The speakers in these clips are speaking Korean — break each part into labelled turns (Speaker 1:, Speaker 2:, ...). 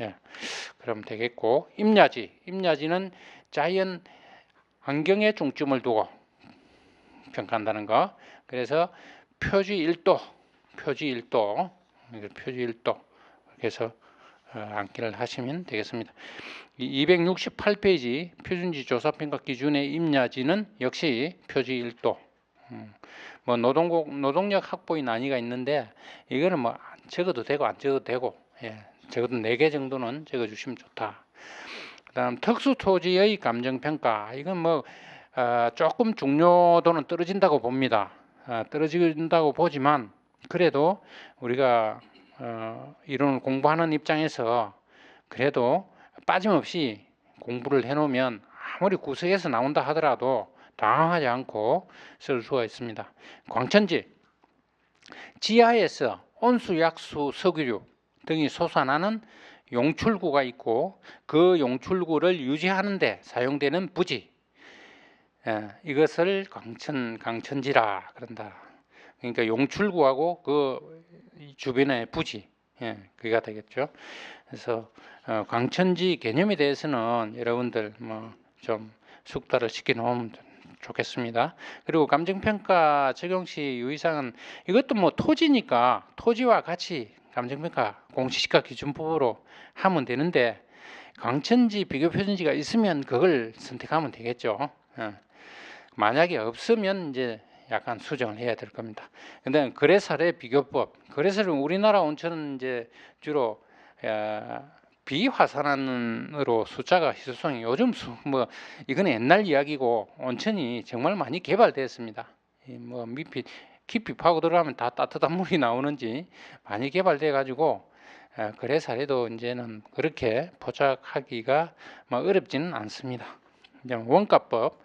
Speaker 1: 예. 그러면 되겠고 임야지, 임야지는 자연 환경에 중점을 두고 평가한다는 거. 그래서 표지 1도, 표지 1도, 이거 표지 1도 그래서 어, 암기를 하시면 되겠습니다. 268페이지 표준지 조사평가 기준의 임야지는 역시 표지 1도. 음, 뭐 노동국 노동력 확보의 난이가 있는데 이거는 뭐 적어도 되고 안 적어도 되고 예, 적어도 4개 정도는 적어 주시면 좋다. 그 다음 특수 토지의 감정 평가 이건 뭐 어, 조금 중요도는 떨어진다고 봅니다. 어, 떨어진다고 보지만 그래도 우리가 어, 이론을 공부하는 입장에서 그래도 빠짐없이 공부를 해놓으면 아무리 구석에서 나온다 하더라도 당황하지 않고 쓸 수가 있습니다. 광천지 지하에서 온수, 약수, 석유류 등이 솟아나는 용출구가 있고 그 용출구를 유지하는 데 사용되는 부지 예, 이것을 강천 강천지라 그런다. 그러니까 용출구하고 그 주변의 부지 예, 그가 되겠죠. 그래서 어, 광천지 개념에 대해서는 여러분들 뭐 좀 숙달을 시켜 놓으면 좋겠습니다. 그리고 감정평가 적용 시 유의사항은 이것도 뭐 토지니까 토지와 같이 감정평가 공시시가 기준법으로 하면 되는데 광천지 비교 표준지가 있으면 그걸 선택하면 되겠죠. 어. 만약에 없으면 이제 약간 수정을 해야 될 겁니다. 근데 거래사례 비교법, 거래사례 우리나라 온천은 이제 주로 어, 비화산안으로 숫자가 희소성이 요즘 수, 뭐 이건 옛날 이야기고 온천이 정말 많이 개발됐습니다. 이뭐 밑이 깊이 파고 들어가면 다 따뜻한 물이 나오는지 많이 개발돼 가지고 어, 거래 사례도 이제는 그렇게 포착하기가 뭐 어렵지는 않습니다. 이제 원가법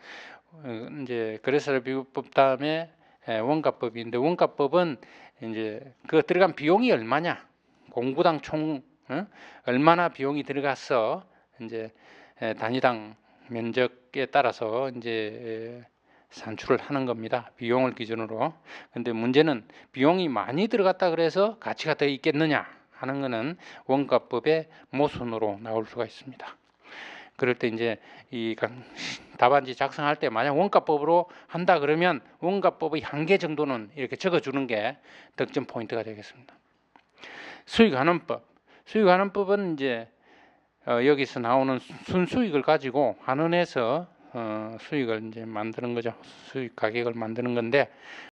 Speaker 1: 어, 이제 거래사례 비교법 다음에 에, 원가법인데 원가법은 이제 그 들어간 비용이 얼마냐 공구당 총 어? 얼마나 비용이 들어갔어 이제 에, 단위당 면적에 따라서 이제 에, 산출을 하는 겁니다. 비용을 기준으로. 근데 문제는 비용이 많이 들어갔다 그래서 가치가 더 있겠느냐 하는 거는 원가법의 모순으로 나올 수가 있습니다. 그럴 때 이제 이 강- 답안지 작성할 때 만약 원가법으로 한다 그러면 원가법의 한계 정도는 이렇게 적어주는 게 득점 포인트가 되겠습니다. 수익환원법, 수익환원법은 이제 어, 여기서 나오는 순수익을 가지고 환원해서 어, 수익을 이제 만드는 거죠. 수익 가격을 만드는 건데